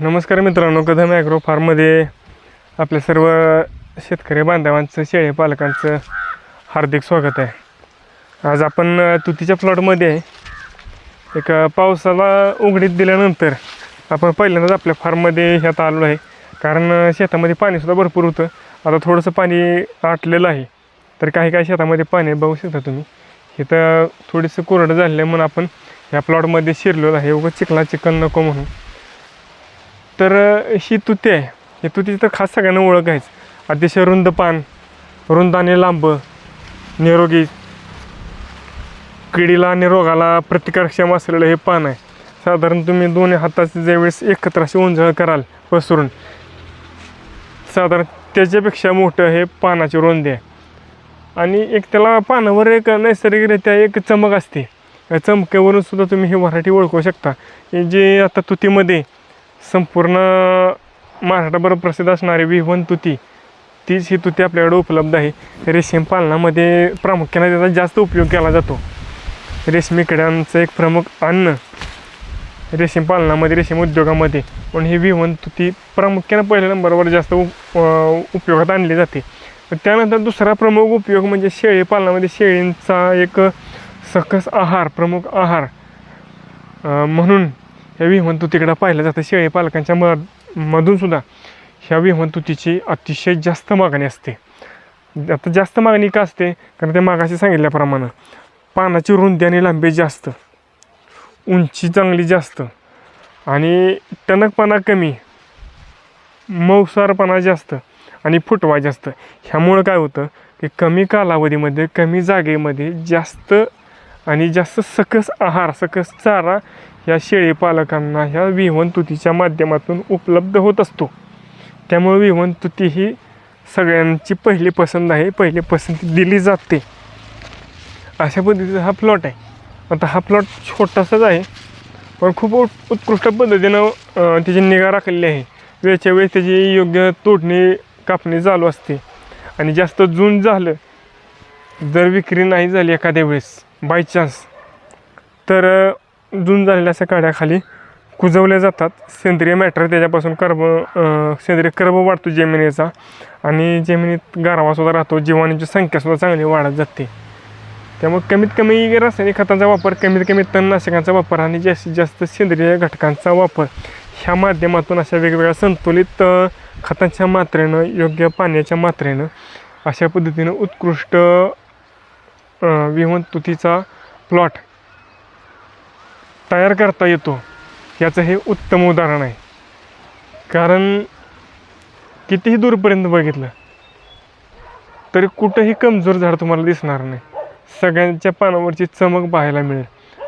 नमस्कार मित्रांनो कदम ॲग्रो फार्ममध्ये आपल्या सर्व शेतकरी बांधवांचं शेळे पालकांचं हार्दिक स्वागत आहे. आज आपण तुतीच्या प्लॉटमध्ये आहे एक पावसाला उघडीत दिल्यानंतर आपण पहिल्यांदाच आपल्या फार्ममध्ये ह्यात आलो आहे. कारण शेतामध्ये पाणीसुद्धा भरपूर होतं. आता थोडंसं पाणी आटलेलं आहे. तर काही काही शेतामध्ये पाणी बघू शकता तुम्ही. इथं थोडंसं कोरडं झालेलं आहे म्हणून आपण ह्या प्लॉटमध्ये शिरलेलो आहे. उगं चिखला चिकन नको म्हणून. तर ही तुती आहे. ही तुतीची तर खास सगळ्यांना ओळख आहेच. अतिशय रुंद पान रुंद आणि लांब निरोगी किडीला आणि रोगाला प्रतिकारक्षम असलेलं हे पान आहे. साधारण तुम्ही दोन्ही हाताचे ज्यावेळेस एकत्र अशी उंजळ कराल पसरून साधारण त्याच्यापेक्षा मोठं हे पानाची रुंदी आहे. आणि एक त्याला पानावर एक नैसर्गिकरित्या एक चमक असते. चमकेवरून चमक्यावरून सुद्धा तुम्ही ही व्हरायटी ओळखू शकता. की जे आता तुतीमध्ये संपूर्ण महाराष्ट्रभर प्रसिद्ध असणारी विहवन तुती तीच ही तुती आपल्याकडे उपलब्ध आहे. रेशीम पालनामध्ये प्रामुख्याने त्याचा जास्त उपयोग केला जातो. रेशमी किड्यांचं एक प्रमुख अन्न रेशीम पालनामध्ये रेशीम उद्योगामध्ये. पण ही विहवन तुती प्रामुख्याने पहिल्या नंबरवर जास्त उपयोगात आणली जाते. त्यानंतर दुसरा प्रमुख उपयोग म्हणजे शेळी पालनामध्ये शेळींचा एक सकस आहार प्रमुख आहार म्हणून या ह्या विहवंतुतीकडे पाहिलं जातं शेळी पालकांच्या म मधूनसुद्धा ह्या विहवंतुतीची अतिशय जास्त मागणी असते. आता जास्त मागणी का असते? कारण ते मागाशी सांगितल्याप्रमाणे पानाची रुंदी आणि लांबी जास्त उंची चांगली जास्त आणि टणकपणा कमी मौसारपणा जास्त आणि फुटवा जास्त. ह्यामुळं काय होतं की कमी कालावधीमध्ये कमी जागेमध्ये जास्त आणि जास्त सकस आहार सकस चारा ह्या शेळीपालकांना ह्या विहवन तुतीच्या माध्यमातून उपलब्ध होत असतो. त्यामुळे विहवन तुती ही सगळ्यांची पहिली पसंत आहे पहिली पसंती दिली जाते. अशा पद्धतीचा हा प्लॉट आहे. आता हा प्लॉट छोटासाच आहे पण खूप उत्कृष्ट पद्धतीनं त्याची निगा राखलेली आहे. वेळच्या वेळेस त्याची योग्य तोडणी कापणी चालू असते. आणि जास्त जून झालं जर विक्री नाही झाली एखाद्या वेळेस बाय चान्स तर जून झालेल्या अशा काड्याखाली कुजवल्या जातात. सेंद्रिय मॅटर त्याच्यापासून कर्ब सेंद्रिय कर्ब वाढतो जमिनीचा आणि जमिनीत गारवासुद्धा राहतो. जीवाणूची संख्यासुद्धा चांगली वाढत जाते. त्यामुळे कमीत कमी रासायनिक खतांचा वापर कमीत कमी तणनाशकांचा वापर आणि जास्तीत जास्त सेंद्रिय घटकांचा वापर ह्या माध्यमातून अशा वेगवेगळ्या संतुलित खतांच्या मात्रेनं योग्य पाण्याच्या मात्रेनं अशा पद्धतीनं उत्कृष्ट अ, तुतीचा प्लॉट तयार करता येतो याचं हे उत्तम उदाहरण आहे. कारण कितीही दूरपर्यंत बघितलं तरी कुठंही कमजोर झाड तुम्हाला दिसणार नाही. सगळ्यांच्या पानावरची चमक पाहायला मिळेल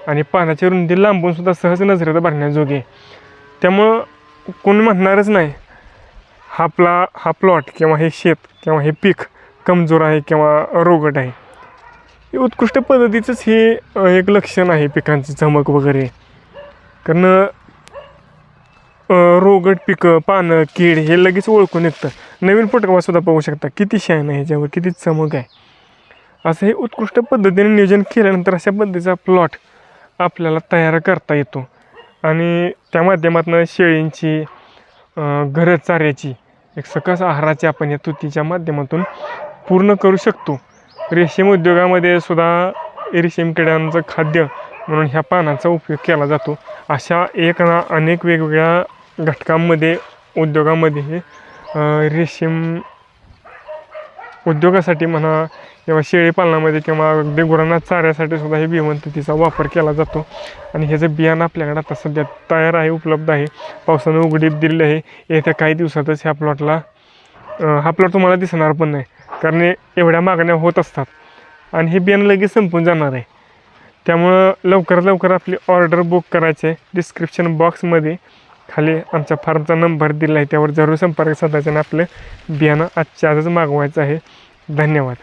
आणि पानाची रुंदी लांबूनसुद्धा सहज नजरेत भरण्याजोगी आहे. त्यामुळं कोण म्हणणारच नाही हा प्ला हा प्लॉट किंवा हे शेत किंवा हे पीक कमजोर आहे किंवा रोगट आहे. हे उत्कृष्ट पद्धतीचंच हे एक लक्षण आहे पिकांची चमक वगैरे. कारण रोगट पिकं पानं कीड हे लगेच ओळखून निघतं नवीन फुटकावासुद्धा पाहू शकता किती शायन आहे ह्याच्यावर किती चमक आहे. असं हे उत्कृष्ट पद्धतीने नियोजन केल्यानंतर अशा पद्धतीचा प्लॉट आपल्याला तयार करता येतो. आणि त्या माध्यमातून शेळींची घरं चाऱ्याची एक सकस आहाराची आपण या तुतीच्या माध्यमातून पूर्ण करू शकतो. रेशीम उद्योगामध्ये सुद्धा रेशीम किड्यांचं खाद्य म्हणून ह्या पानांचा उपयोग केला जातो. अशा एक ना अनेक वेगवेगळ्या घटकांमध्ये उद्योगामध्ये हे रेशीम उद्योगासाठी म्हणा किंवा शेळीपालनामध्ये किंवा अगदी गुरांना चाऱ्यासाठी सुद्धा हे बिवंततीचा वापर केला जातो. आणि ह्याचं बियाणं आपल्याकडे आता सध्या तयार आहे उपलब्ध आहे पावसानं उघडीप दिलेलं आहे येत्या काही दिवसातच ह्या प्लॉटला हा प्लॉट तुम्हाला दिसणार पण नाही. कारण एवढ्या मागण्या होत असतात. आणि हे बियाणं लगेच संपून जाणार आहे. त्यामुळं लवकरात लवकर आपली ऑर्डर बुक करायची आहे डिस्क्रिप्शन बॉक्समध्ये खाली आमच्या फार्मचा नंबर दिला आहे त्यावर जरूर संपर्क साधायचा आणि आपलं बियाणं आजच्या आजच मागवायचं आहे. धन्यवाद.